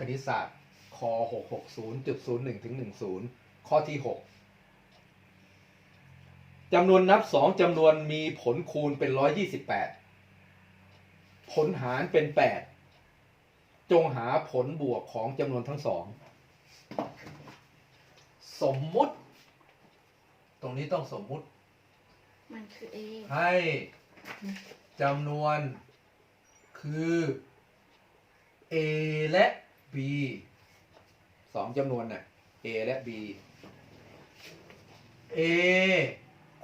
คณิตศาสตร์ค660.01ถึง10 ข้อที่ 6จำนวนนับสองจำนวนมีผลคูณเป็น 128 ผลหารเป็น 8 จงหาผลบวกของจำนวนทั้งสอง สมมุติ ตรงนี้ต้องสมมุติ มันคือ A ให้จำนวนคือ A และ B สองจำนวนน่ะ A และ B A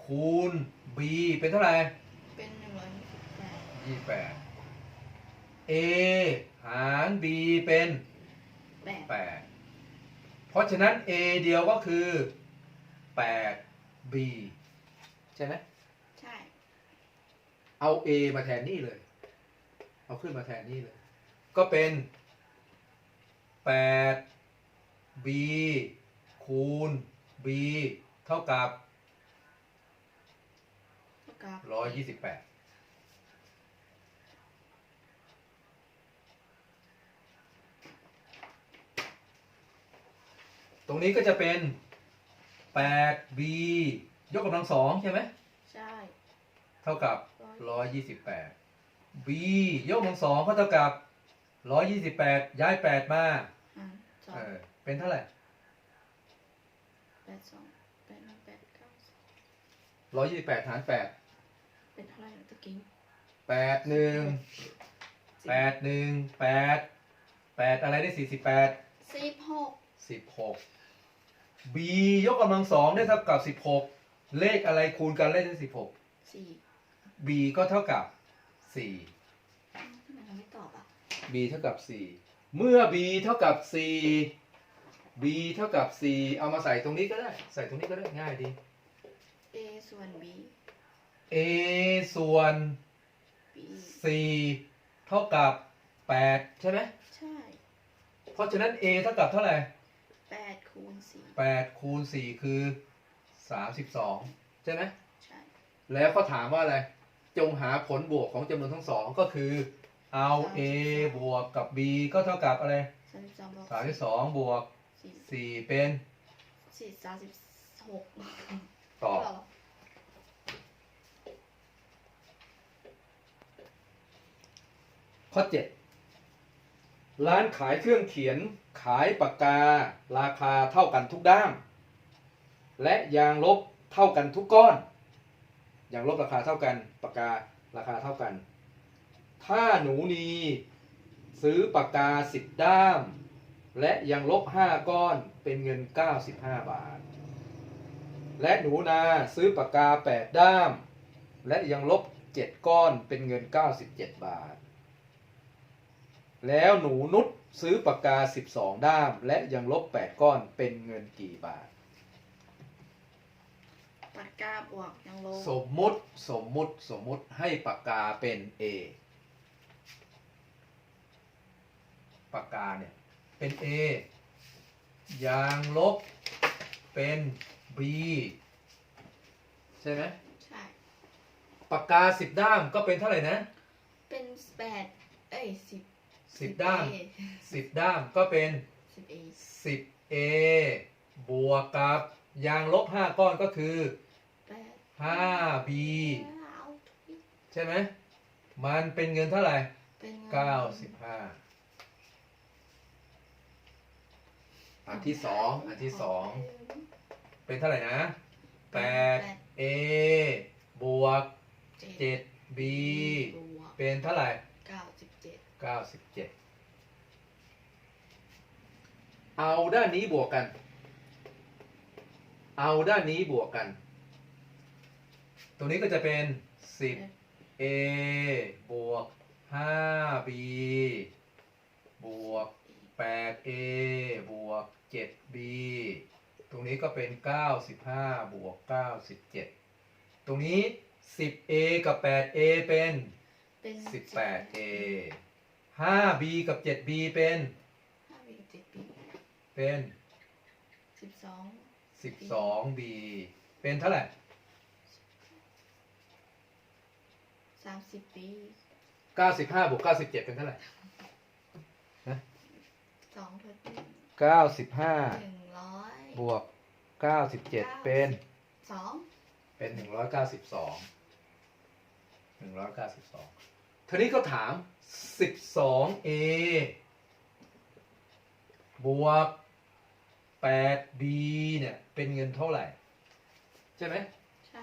คูณ B เป็นเท่าไหร่เป็นหนึ่งร้อยสิบแปดยี่แปด A หาร B เป็นแปดแปดเพราะฉะนั้น A เดียวก็คือแปด B ใช่ไหมใช่ เอา A มาแทนนี่เลย เอาขึ้นมาแทนนี่เลย ก็เป็น แปด B คูณ B เท่ากับ เท่ากับร้อยยี่สิบแปดตรงนี้ก็จะเป็นแปด B ยกกำลังสองใช่ไหม ใช่เท่ากับ ร้อยร้อยยี่สิบแปด B ยกกำลังสองก็เท่ากับร้อยยี่สิบแปดย้ายแปดมา หารสอเองอเป็นเท่าไหร่แปดสองแปดหนึ่งแปดเก้าสิบร้อยยี่สิบแปดหารแปดเป็นเท่าไหร่นะตะกี้แปดหนึ่งสิบแปดหนึ่งแปดแปดอะไรได้สี่สิบแปดสิบหกสิบหก b ยกกำลังสองได้เท่ากับสิบหกเลขอะไรคูณกันเลขได้สิบหก สี่ b ก็เท่ากับสี่อ้าวทำไมเราไม่ตอบอะ b เท่ากับสี่ เมื่อ b เท่ากับสี่ b เท่ากับสี่เอามาใส่ตรงนี้ก็ได้ ใส่ตรงนี้ก็ได้ง่ายดี A ส่วน B a ส่วน B สี่เท่ากับแปดใช่ไหมใช่ เพราะฉะนั้น a เท่ากับเท่าไหร่แปดคูณสี่แปดคูณสี่คือสามสิบสองใช่ไหมใช่ แล้วเขาถามว่าอะไร จงหาผลบวกของจำนวนทั้งสองก็คือ เอา a บวกกับ b ก็เท่ากับอะไรสามสิบสองบวกสามสิบสองบวกสี่สี่เป็นสี่สามสิบหกตอบเหรอข้อเจ็ดร้านขายเครื่องเขียนขายปากกา ราคาเท่ากันทุกด้าม และยางลบเท่ากันทุกก้อน ยางลบราคาเท่ากันปากการาคาเท่ากัน ถ้าหนูนีซื้อปากกาสิบด้าม และยางลบห้าก้อนเป็นเงิน 95 บาท และหนูนาซื้อปากกาแปดด้าม และยางลบเจ็ดก้อนเป็นเงิน 97 บาท แล้วหนูนุชซื้อปากกา 12 ด้าม และยังลบ 8 ก้อนเป็นเงินกี่บาท ปากกาบวกยังลบ สมมุติสมมุติสมมุติให้ปากกาเป็น A ปากกาเนี่ย เป็น A ยางลบเป็น B ใช่ไหมใช่ ปากกา10ด้ามก็เป็นเท่าไหร่นะเป็นแปดเอ้ยสิบ10ด้าม10ด้ามก็เป็นสิบเอ10 A บวกกับยางลบ5ก้อนก็คือแปด5 B เอาทุกใช่ไหมมันเป็นเงินเท่าไหร่เป็นเงิน95 อันที่สองอันที่สองเป็นเท่าไหร่นะ8 A บวกเจ็ด7 B บวกเป็นเท่าไหร่เก้าสิบเจ็ด97เอาด้านนี้บวกกัน เอาด้านนี้บวกกัน ตรงนี้ก็จะเป็น10 A บวก 5B บวก 8A บวก 7B ตรงนี้ก็เป็น 95 บวก 97 ตรงนี้ 10A กับ 8A เป็น เป็น 18A 5B กับ 7B เป็น ห้าบีกับเจ็ดบีเป็น สิบสอง 12B เป็นเท่าไหร่ สามสิบปี 95 บวก 97 เป็นเท่าไหร่สสองทดหนึ่ง เก้าสิบห้าหนึ่งร้อยบวกเก้าสิบเจ็ดเป็นสองเป็นหนึ่งร้อยเก้าสิบสองหนึ่งร้อยเก้าสิบสองทีนี้ก็ถามสิบสอง a บวกแปด b เนี่ยเป็นเงินเท่าไหร่ ใช่ไหมใช่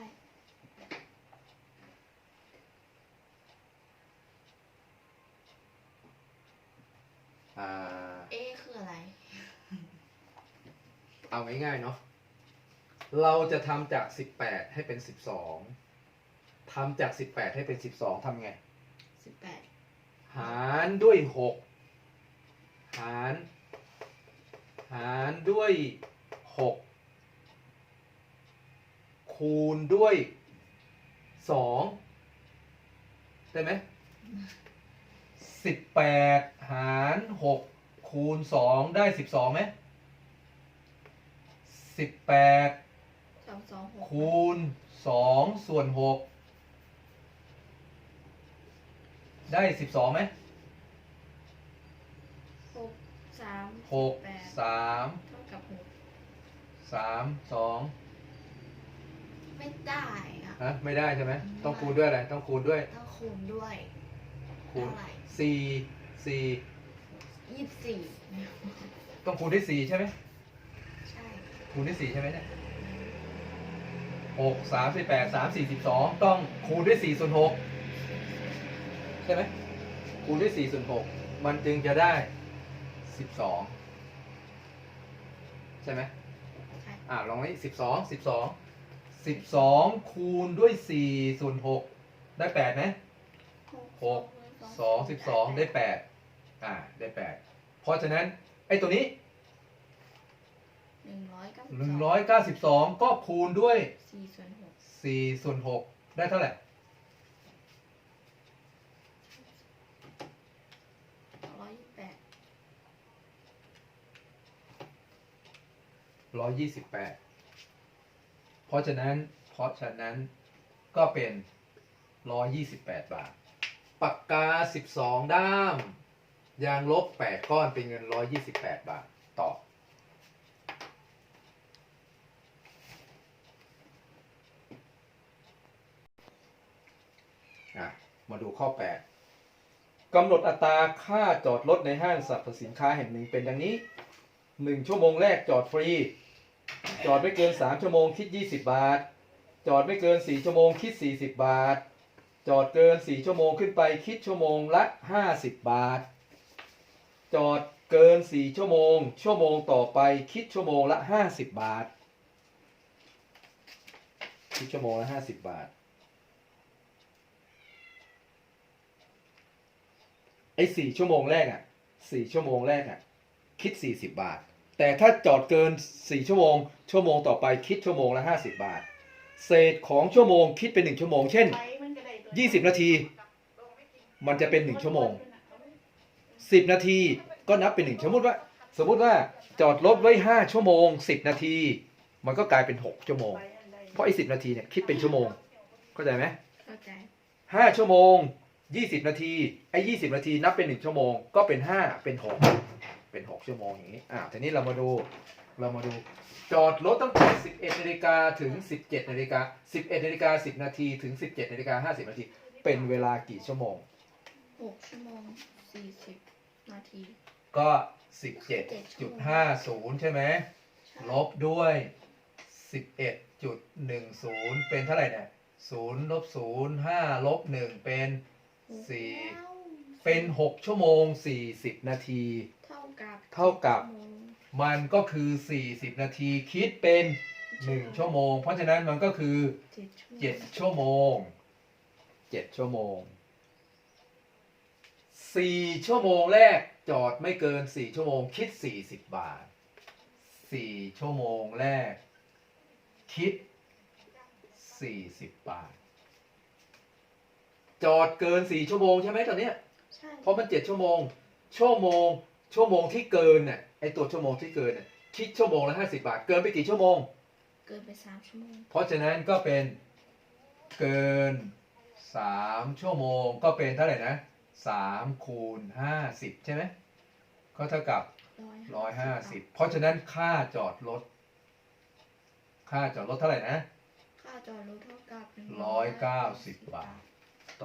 อ่าเอคืออะไร เอาง่ายๆเนาะเราจะทำจาก 18 ให้เป็น 12ทำจาก 18 ให้เป็น 12ทำไง สิบแปดหารด้วย 6 หาร หารด้วย 6 คูณด้วย 2 ได้ไหม 18 หาร 6 คูณ 2 ได้ 12ไหม 18สองสองหกคูณสองส่วนหกได้สิบสองไหมหกสามหกแปดสามเท่ากับหกสามสองไม่ได้อะฮะไม่ได้ใช่ไหมต้องคูณด้วยอะไรต้องคูณด้วยต้องคูณด้วยคูณเท่าไหร่สี่สี่ยี่สิบสี่ต้องคูณด้วยสี่ใช่ไหมใช่ คูณด้วยสี่ใช่ไหมเนี่ยหกสามสิบแปดสามสี่สิบสองต้องคูณด้วยสี่ส่วนหกใช่ไหมคูณด้วยสี่ส่วนหกมันจึงจะได้สิบสองใช่ไหมใช่อ่าลองนี้สิบสองสิบสองสิบสองคูณด้วยสี่ส่วนหกได้แปดไหมหกสองสิบสองได้แปดอ่าได้แปดเพราะฉะนั้น ไอ้ตัวนี้ หนึ่งร้อยเก้าสิบหนึ่งร้อยเก้าสิบสองก็คูณด้วย สี่ส่วนหกสี่ส่วนหกได้เท่าไหร่ ร้อยยี่สิบแปดร้อยยี่สิบแปดเพราะฉะนั้นเพราะฉะนั้นก็เป็นร้อยยี่สิบแปดบาท ปากกาสิบสองด้าม ยางลบแปดก้อนเป็นเงินร้อยยี่สิบแปดบาท ตอบอะมาดูข้อ 8กำหนดอัตราค่าจอดรถในห้างสรรพสินค้าแห่งหนึ่งเป็นดังนี้ 1 ชั่วโมงแรกจอดฟรี จอดไม่เกิน 3 ชั่วโมงคิด 20 บาท จอดไม่เกิน 4 ชั่วโมงคิด 40 บาท จอดเกิน 4 ชั่วโมงขึ้นไปคิดชั่วโมงละ 50 บาท จอดเกิน 4 ชั่วโมง ชั่วโมงต่อไปคิดชั่วโมงละ 50 บาท คิดชั่วโมงละ 50 บาท ไอ้สี่ชั่วโมงแรกอะสี่ชั่วโมงแรกอะคิดสี่สิบบาท แต่ถ้าจอดเกินสี่ชั่วโมง ชั่วโมงต่อไปคิดชั่วโมงละห้าสิบบาท เศษของชั่วโมงคิดเป็นหนึ่งชั่วโมง เช่นยี่สิบนาที มันจะเป็นหนึ่งชั่วโมงสิบนาทีก็นับเป็นหนึ่งสมมติว่า สมมติว่าจอดรถไว้ห้าชั่วโมงสิบนาที มันก็กลายเป็นหกชั่วโมง เพราะไอ้สิบนาทีเนี่ยคิดเป็นชั่วโมง เข้าใจไหมเข้าใจห้าชั่วโมง ยี่สิบนาทีไอ้ยี่สิบนาทีนับเป็นหนึ่งชั่วโมง ก็เป็นห้าเป็นหกเป็นหกชั่วโมงอย่างนี้อ่าทีนี้เรามาดูเรามาดู จอดรถตั้งแต่สิบเอ็ดนาฬิกาถึงสิบเจ็ดนาฬิกาสิบเอ็ดนาฬิกาสิบนาทีถึงสิบเจ็ดนาฬิกาห้าสิบนาที เป็นเวลากี่ชั่วโมง หกชั่วโมงสี่สิบนาที ก็สิบเจ็ดจุดห้าศูนย์ใช่ไหม ใช่ลบด้วยสิบเอ็ดจุดหนึ่งศูนย์เป็นเท่าไหร่เนี่ยศูนย์ลบศูนย์ห้าลบหนึ่งเป็น สี่แล้วเป็นหกชั่วโมงสี่สิบนาที เท่ากับเท่ากับชั่วโมงมันก็คือ40นาทีคิดเป็น1ชั่วโมง เพราะฉะนั้นมันก็คือเจ็ดชั่วโมง7ชั่วโมง7ชั่วโมง4ชั่วโมงแรกจอดไม่เกิน4ชั่วโมง คิด40บาท4ชั่วโมงแรก คิด40บาท จอดเกิน4ชั่วโมงใช่ไหมตอนเนี้ยใช่เพราะมันเจ็ดชั่วโมง ชั่วโมง ชั่วโมงที่เกินเนี่ยไอตัวชั่วโมงที่เกินเนี่ยคิดชั่วโมงละห้าสิบาท เกินไปกี่ชั่วโมง เกินไปสามชั่วโมง เพราะฉะนั้นก็เป็นเกินสามชั่วโมงก็เป็นเท่าไหร่นะสามคูณห้าสิบใช่ไหมก็เท่ากับร้อยห้าสิบเพราะฉะนั้นค่าจอดรถค่าจอดรถเท่าไหร่นะค่าจอดรถเท่ากับหนึ่งร้อยเก้าสิบบาท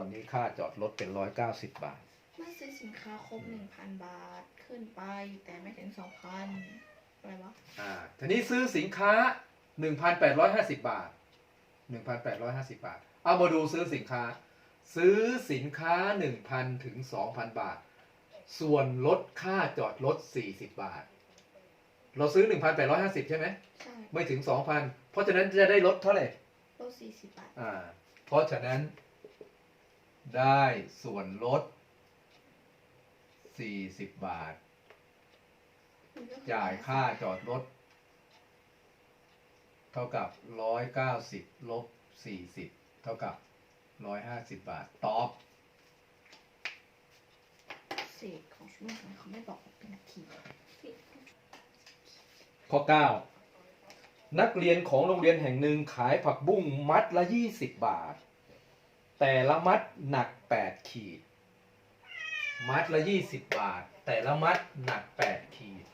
ตอนนี้ค่าจอดรถเป็นร้อยเก้าสิบบาท เมื่อซื้อสินค้าครบหนึ่งพันบาทขึ้นไป แต่ไม่ถึงสองพันอะไรวะอ่าทีนี้ซื้อสินค้าหนึ่งพันแปดร้อยห้าสิบบาทหนึ่งพันแปดร้อยห้าสิบบาท เอามาดูซื้อสินค้า ซื้อสินค้าหนึ่งพันถึงสองพันบาท ส่วนลดค่าจอดรถสี่สิบบาท เราซื้อหนึ่งพันแปดร้อยห้าสิบใช่ไหมใช่ไม่ถึงสองพันเพราะฉะนั้นจะได้ลดเท่าไหร่ลดสี่สิบบาท อ่า เพราะฉะนั้น ได้ส่วนลด 40 บาทมันก็คือจ่ายค่าจอดรถ เท่ากับ 190 ลบ 40 เท่ากับ 150 บาท ตอบ เศษของชั่วโมงทำไมเขาไม่บอกว่าเป็นนาทีเศษของข้อ 9 นักเรียนของโรงเรียนแห่งหนึ่งขายผักบุ้งมัดละ 20 บาท แต่ละมัดหนัก 8 ขีด มัดละ 20 บาท แต่ละมัดหนัก 8 ขีด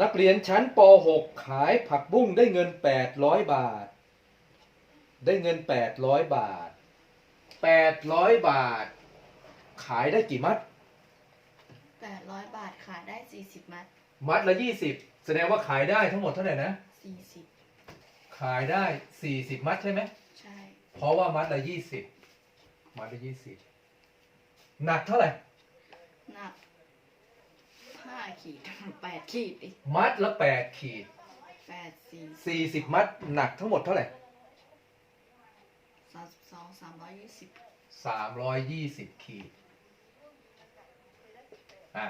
นักเรียนชั้นป .6 ขายผักบุ้งได้เงิน 800 บาท ได้เงิน 800 บาท 800 บาท ขายได้กี่มัดแปดร้อยบาทขายได้สี่สิบมัด มัดละ 20 แสดงว่าขายได้ทั้งหมดเท่าไหร่นะสี่สิบขายได้ 40 มัดใช่ไหมใช่ เพราะว่ามัดละ20มัดละ20หนักเท่าไหร่ หนักห้าขีดแปดขีดอีกมัดละ8ขีดแปดสี่40มัดหนักทั้งหมดเท่าไหร่สามสิบสองสามร้อยยี่สิบ320ขีดอ่า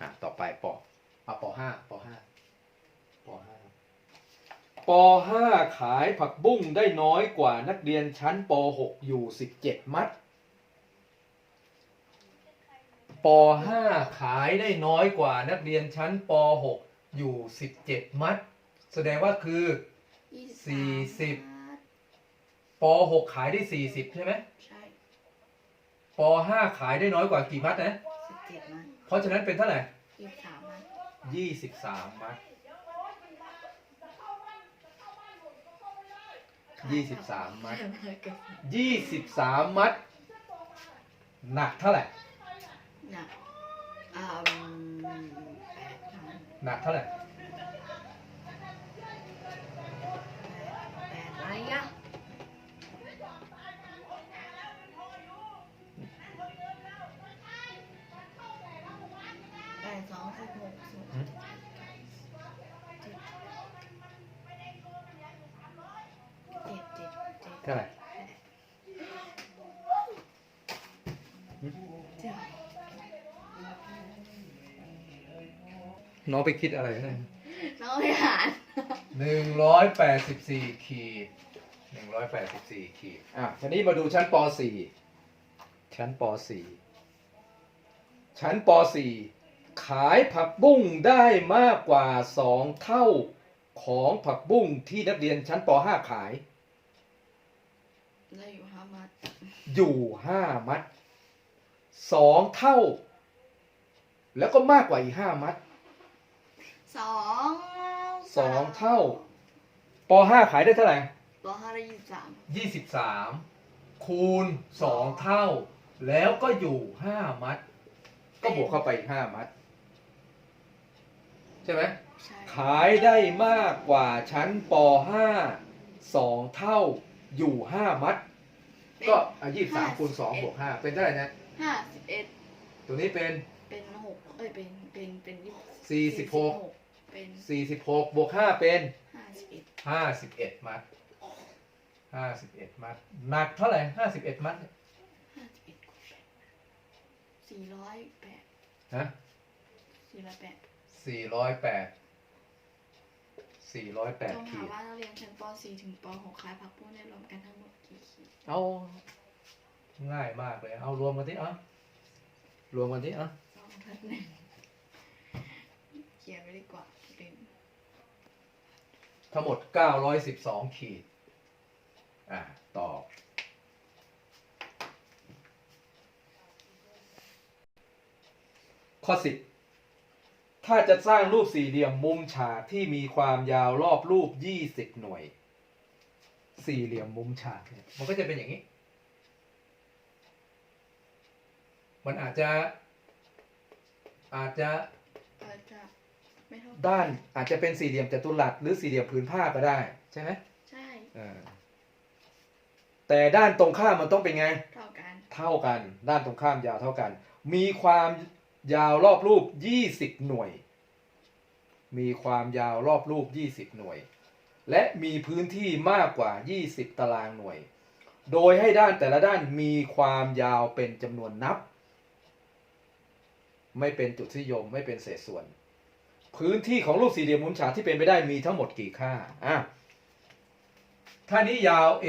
อะต่อไปปเอาปห้าปห้าปห้า ปห้าขายผักบุ้งได้น้อยกว่านักเรียนชั้นปหกอยู่ 17 มัดปห้าขายได้น้อยกว่านักเรียนชั้นปหกอยู่ 17 มัด แสดงว่าคือยี่สี่สิบมัดปหกขายได้ 40 ใช่ไหมใช่ปห้าขายได้น้อยกว่ากี่มัดนะสิบเจ็ดมัด เพราะฉะนั้นเป็นเท่าไหร่ยี่สิบสามมัดยี่สิบสามมัด ยี่สิบสามมัดเกือบยี่สิบสามมัด หนักเท่าไหร่ หนักอ่าแปดมัดหนักเท่าไหร่ น้องไปคิดอะไรนะน้องไม่หารหนึ่งร้อยแปดสิบสี่ขีดหนึ่งร้อยแปดสิบสี่ขีดอะทีนี้มาดูชั้นปสี่ชั้นปสี่ชั้นปสี่ขายผักบุ้งได้มากกว่าสองเท่าของผักบุ้งที่นักเรียนชั้นปห้าขาย ได้อยู่ห้ามัด อยู่ห้ามัดสองเท่า แล้วก็มากกว่าอีกห้ามัด สองสองเท่าปห้าขายได้เท่าไหร่ปห้าได้ยี่สิบสามยี่สิบสามคูณสองเท่า แล้วก็อยู่ห้ามัด ก็บวกเข้าไปอีกห้ามัด ใช่ไหมใช่ขายได้มากกว่าชั้นปห้าสองเท่าอยู่ห้ามัด ก็ยี่สิบสามคูณสองบวกห้าเป็นเท่าไหร่นะห้าสิบเอ็ดตัวนี้เป็นเป็นหกเอ้ยเป็นเป็นเป็นยี่สี่สิบหก เป็นสี่สิบหกบวกห้าเป็นห้าสิบเอ็ดห้าสิบเอ็ดมัดห้าสิบเอ็ดมัดหนักเท่าไหร่ห้าสิบเอ็ดมัดเนี่ยห้าสิบเอ็ดคูณแปดสี่ร้อยแปดฮะสี่ร้อยแปดสี่ร้อยแปดสี่ร้อยแปดจงขีหาดว่านักเรียนชั้นป .4 ถึงป .6 ขายผักปุ้งได้รวมกันทั้งหมดกี่ขีดเอาง่ายมากเลย เอารวมกันที่อะรวมกันที่อะสองพันหนึ่งเขียนไว้ดีกว่าเป็น ทั้งหมดเก้าร้อยสิบสองขีด อะตอบ ข้อสิบถ้าจะสร้างรูปสี่เหลี่ยมมุมฉากที่มีความยาวรอบรูปยี่สิบหน่วย สี่เหลี่ยมมุมฉากเนี่ยมันก็จะเป็นอย่างนี้ มันอาจจะอาจจะ อาจจะไม่เท่า ด้านอาจจะเป็นสี่เหลี่ยมจัตุรัสหรือสี่เหลี่ยมผืนผ้าก็ได้ใช่ไหมใช่อ่าแต่ด้านตรงข้ามมันต้องเป็นไง เท่ากัน เท่ากัน ด้านตรงข้ามยาวเท่ากัน มีความยาวรอบรูป20หน่วย มีความยาวรอบรูป20หน่วย และมีพื้นที่มากกว่า20ตารางหน่วย โดยให้ด้านแต่ละด้านมีความยาวเป็นจำนวนนับ ไม่เป็นจุดที่ยมไม่เป็นเศษส่วน พื้นที่ของรูปสี่เหลี่ยมมุมฉากที่เป็นไปได้มีทั้งหมดกี่ค่าอะถ้านี้ยาว A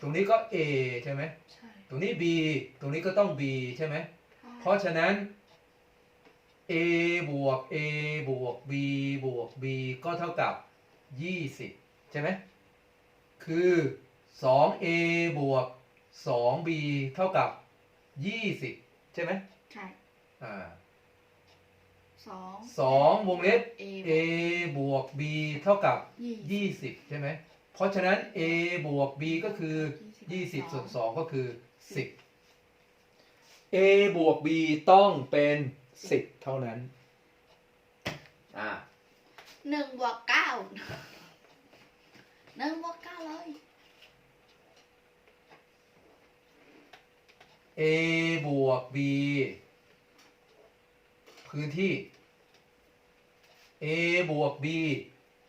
ตรงนี้ก็ A ใช่ไหมใช่ตรงนี้ b ตรงนี้ก็ต้อง b ใช่ไหม เพราะฉะนั้น a บวก a บวก b บวก b ก็เท่ากับ 20 ใช่ไหม คือ 2a บวก 2b เท่ากับ 20 ใช่ไหมใช่ อ่า สองสองวงเล็บ เอ a บวก b เท่ากับ ยี่20 ใช่ไหม เพราะฉะนั้น a บวก b ก็คือ 20 ส่วน 2 ก็คือ 10 a บวก b ต้องเป็น 10 เท่านั้น อ่า หนึ่งบวกเก้าหนึ่งบวกเก้าเลย a บวก b พื้นที่ a บวก b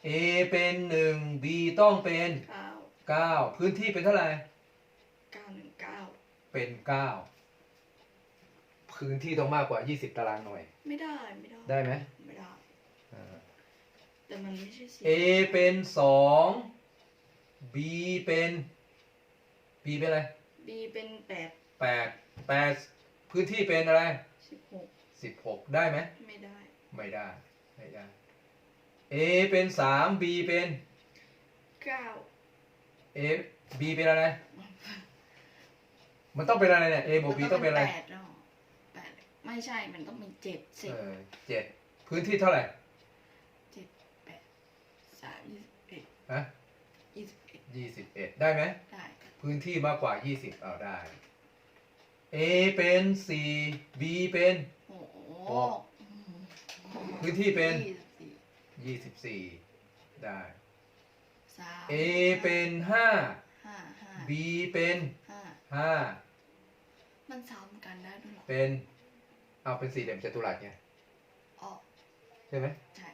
a เป็น1 b ต้องเป็นเก้า9พื้นที่เป็นเท่าไหร่เก้าหนึ่งเก้าเป็น9พื้นที่ต้องมากกว่า20ตารางหน่วย ไม่ได้ไม่ได้ได้ไหมไม่ได้อ่าแต่มันไม่ใช่สี่ A เป็น2 B เป็น B เป็นอะไรบีเป็นแปด8 8พื้นที่เป็นอะไร สิบหก16ได้ไหมไม่ได้ ไม่ได้ไม่ได้ A เป็น3 B เป็น เก้า A B เป็นอะไร มันต้องเป็นอะไรเนี่ย A บวก B ต้องเป็นอะไรแปดเนาะแปดไม่ใช่มันต้องเป็นเจ็ดสิบเออเจ็ดพื้นที่เท่าไหร่เจ็ดแปดสามยี่สิบเอ็ดฮะยี่สิบเอ็ดยี่สิบเอ็ดได้ไหมได้พื้นที่มากกว่า20เอาได้ A เป็น4 B เป็นโอ้โหหก พื้นที่เป็น ยี่สิบสี่24ได้ สาม A เป็นห้า ห้า5 B เป็นห้า5มันซ้ำกันได้ด้วยเหรอเป็น เอาเป็นสี่เหลี่ยมจัตุรัสไงอ๋อใช่ไหมใช่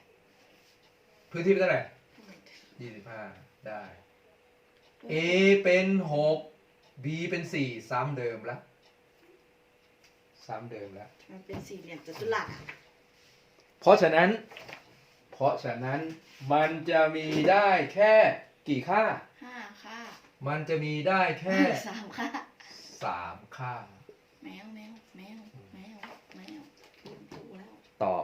พื้นที่เป็นเท่าไหร่ทำไมถึง25ได้ A เป็น6 B เป็น4ซ้ำเดิมแล้ว ซ้ำเดิมแล้ว มันเป็นสี่เหลี่ยมจัตุรัสเพราะฉะนั้น เพราะฉะนั้นมันจะมีได้แค่กี่ค่า ห้าค่ามันจะมีได้แค่สามค่าสามค่า แมวแมวแมวแมวแมวถูกแล้ว ตอบ